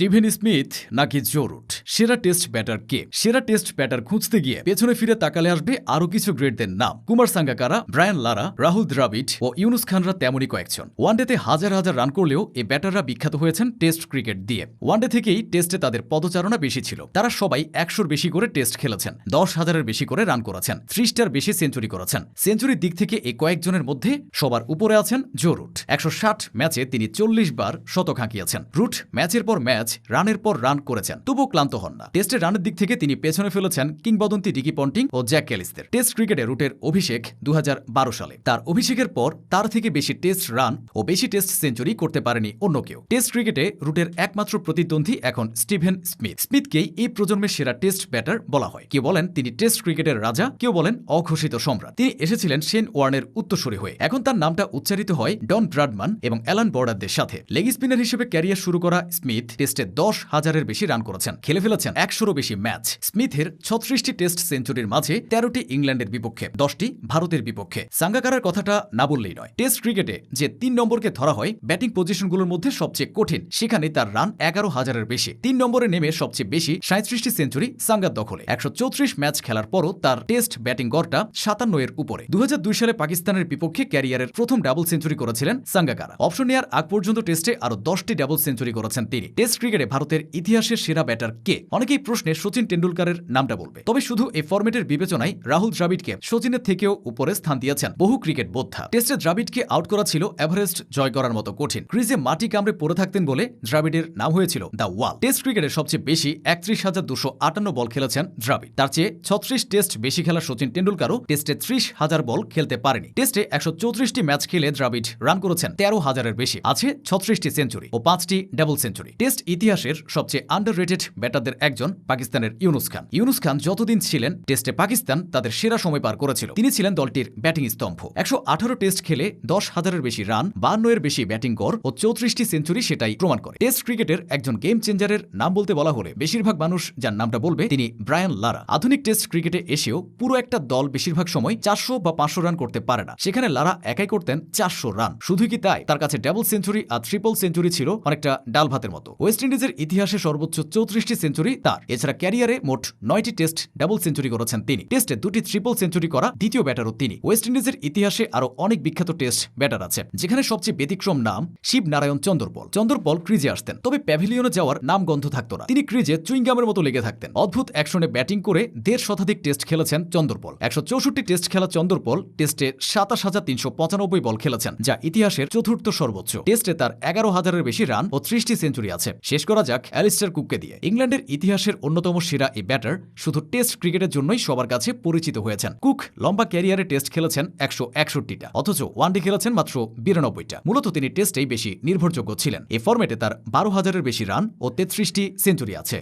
Steven Smith নাকি Joe Root সেরা test batter কে? সেরা টেস্ট ব্যাটার খুঁজতে গিয়ে পেছনে ফিরে তাকালে আসবে আরও কিছু গ্রেটদের নাম। কুমার সাঙ্গাকারা, ব্রায়ান লারা, রাহুল দ্রাবিড ও ইউনুস খানরা তেমনই কয়েকজন। ওয়ানডেতে হাজার হাজার রান করলেও এই ব্যাটাররা বিখ্যাত হয়েছেন টেস্ট ক্রিকেট দিয়ে। ওয়ানডে থেকেই টেস্টে তাদের পদচারণা বেশি ছিল। তারা সবাই একশোর বেশি করে টেস্ট খেলেছেন, দশ হাজারের বেশি করে রান করেছেন, ত্রিশটার বেশি সেঞ্চুরি করেছেন। সেঞ্চুরির দিক থেকে এই কয়েকজনের মধ্যে সবার উপরে আছেন জো রুট। একশো ষাট ম্যাচে তিনি চল্লিশ বার শতক হাঁকিয়েছেন। রুট ম্যাচের পর ম্যাচ, রানের পর রান করেছেন। তবু ক্লান্ত হন না। টেস্টের রানের দিক থেকে তিনি পেছনে ফেলেছেন কিংবদন্তি ডিকি পন্টিং ও জ্যাক ক্যালিসদের। টেস্ট ক্রিকেটে রুটের অভিষেক দুহাজার বারো সালে। তার অভিষেকের পর তার থেকে বেশি টেস্ট রান ও বেশি টেস্ট সেঞ্চুরি করতে পারেনি অন্য কেউ। টেস্ট ক্রিকেটে রুটের একমাত্র প্রতিদ্বন্দ্বী এখন স্টিভেন স্মিথ। স্মিথকেই এই প্রজন্মের সেরা টেস্ট ব্যাটার বলা হয়। কেউ বলেন তিনি টেস্ট ক্রিকেটের রাজা, কেউ বলেন অঘোষিত সম্রাট। তিনি এসেছিলেন শেন ওয়ার্নের উত্তরসূরি হয়ে। এখন তার নামটা উচ্চারিত হয় ডন ব্রাডমান এবং অ্যালান বর্ডারদের সাথে। লেগ স্পিনার হিসেবে ক্যারিয়ার শুরু করা স্মিথ টেস্টে দশ হাজারের বেশি রান করেছেন। খেলে ফেলেছেন একশোরও বেশি ম্যাচ। স্মিথের ছত্রিশটি টেস্ট সেঞ্চুরির মাঝে তেরোটি ইংল্যান্ডের বিপক্ষে, দশটি ভারতের বিপক্ষে। সাঙ্গাকারার কথাটা না বললেই নয়। টেস্ট ক্রিকেটে যে তিন নম্বরকে ধরা হয়, ব্যাটিং পজিশনগুলোর মধ্যে সবচেয়ে কঠিন, সেখানে তার রান এগারো হাজারের বেশি। তিন নম্বরে নেমে সবচেয়ে বেশি সাঁত্রিশটি সেঞ্চুরি সাঙ্গার দখলে। একশো চৌত্রিশ ম্যাচ খেলার পরও তার টেস্ট ব্যাটিং গড়টা সাতান্ন এর উপরে। দু হাজার দুই সালে পাকিস্তানের বিপক্ষে ক্যারিয়ারের প্রথম ডাবল সেঞ্চুরি করেছিলেন সাঙ্গাকারা। অপশন নেওয়ার আগ পর্যন্ত টেস্টে আরও দশটি ডাবল সেঞ্চুরি করেছেন তিনি। টেস্ট ক্রিকেটে ভারতের ইতিহাসের সেরা ব্যাটার কে? অনেকেই প্রশ্নে সচিন টেন্ডুলকারের নামটা বলবে। তবে শুধু এই ফরম্যাটের বিবেচনায় রাহুল দ্রাবিডকে সচিনের থেকেও উপরে স্থান দিয়েছেন বহু ক্রিকেট বোদ্ধা। টেস্টে দ্রাবিডকে আউট করা ছিল এভারেস্ট জয় করার মতো কঠিন। ক্রিজে মাটি কামড়ে পড়ে থাকতেন বলে দ্রাবিডের নাম হয়েছিল দ্য ওয়াল। টেস্ট ক্রিকেটে সবচেয়ে বেশি একত্রিশ হাজার দুশো আটান্ন বল খেলেছেন দ্রাবিড। তার চেয়ে ছত্রিশ টেস্ট বেশি খেলা সচিন টেন্ডুলকারও টেস্টে ত্রিশ হাজার বল খেলতে পারেনি। টেস্টে একশো চৌত্রিশটি ম্যাচ খেলে দ্রাবিড রান করেছেন তেরো হাজারের বেশি। আছে ছত্রিশটি সেঞ্চুরি ও পাঁচটি ডাবল সেঞ্চুরি। টেস্ট ইতিহাসের সবচেয়ে আন্ডার রেটেড ব্যাটারদের একজন পাকিস্তানের ইউনুস খান। ইউনুস খান যতদিন ছিলেন, টেস্টে পাকিস্তান তাদের সেরা সময় পার করেছিল। তিনি ছিলেন দলটির ব্যাটিং স্তম্ভ। একশো আঠারো টেস্ট খেলে দশ হাজারের বেশি রান বান্ন এর বেশি ব্যাটিং গড় ও চৌত্রিশটি সেঞ্চুরি সেটাই প্রমাণ করে। টেস্ট ক্রিকেটের একজন গেম চেঞ্জারের নাম বলতে বলা হলে বেশিরভাগ মানুষ যার নামটা বলবে তিনি ব্রায়ান লারা। আধুনিক টেস্ট ক্রিকেটে এসেও পুরো একটা দল বেশিরভাগ সময় চারশো বা পাঁচশো রান করতে পারে না। সেখানে লারা একাই করতেন চারশো রান। শুধু কি তাই? তার কাছে ডাবল সেঞ্চুরি আর ট্রিপল সেঞ্চুরি ছিল অনেকটা ডাল ভাতের মতো। ওয়েস্ট ইন্ডিজের ইতিহাসে সর্বোচ্চ চৌত্রিশটি সেঞ্চুরি তার। এছাড়া ক্যারিয়ারে মোট নয়টি টেস্ট ডাবল সেঞ্চুরি করেছেন তিনি। টেস্টে দুটি ট্রিপল সেঞ্চুরি করা দ্বিতীয় ব্যাটারও তিনি। ওয়েস্ট ইন্ডিজের ইতিহাসে আরও অনেক বিখ্যাত টেস্ট ব্যাটার আছে, যেখানে সবচেয়ে ব্যতিক্রম নাম শিব নারায়ণ চন্দরপল চন্দরপল ক্রিজে আসতেন, তবে প্যাভিলিয়নে যাওয়ার নাম গন্ধ থাকতো না। তিনি ক্রিজে চুইংগামের মতো লেগে থাকতেন। অদ্ভুত অ্যাকশনে ব্যাটিং করে দেড় শতাধিক টেস্ট খেলেছেন চন্দরপল একশো চৌষট্টি টেস্ট খেলা চন্দরপল টেস্টে সাতাশ হাজার তিনশো পঁচানব্বই বল খেলেছেন, যা ইতিহাসের চতুর্থ সর্বোচ্চ। টেস্টে তার এগারো হাজারের বেশি রান ও ত্রিশটি সেঞ্চুরি আছে। শেষ করা যাক অ্যালিস্টার কুককে দিয়ে। ইংল্যান্ডের ইতিহাসের অন্যতম সেরা এই ব্যাটার শুধু টেস্ট ক্রিকেটের জন্যই সবার কাছে পরিচিত হয়েছেন। কুক লম্বা ক্যারিয়ারে টেস্ট খেলেছেন একশো একষট্টিটা, অথচ ওয়ানডে খেলেছেন মাত্র বিরানব্বইটা। মূলত তিনি টেস্টেই বেশি নির্ভরযোগ্য ছিলেন। এ ফর্মেটে তার বারো হাজারের বেশি রান ও তেত্রিশটি সেঞ্চুরি আছে।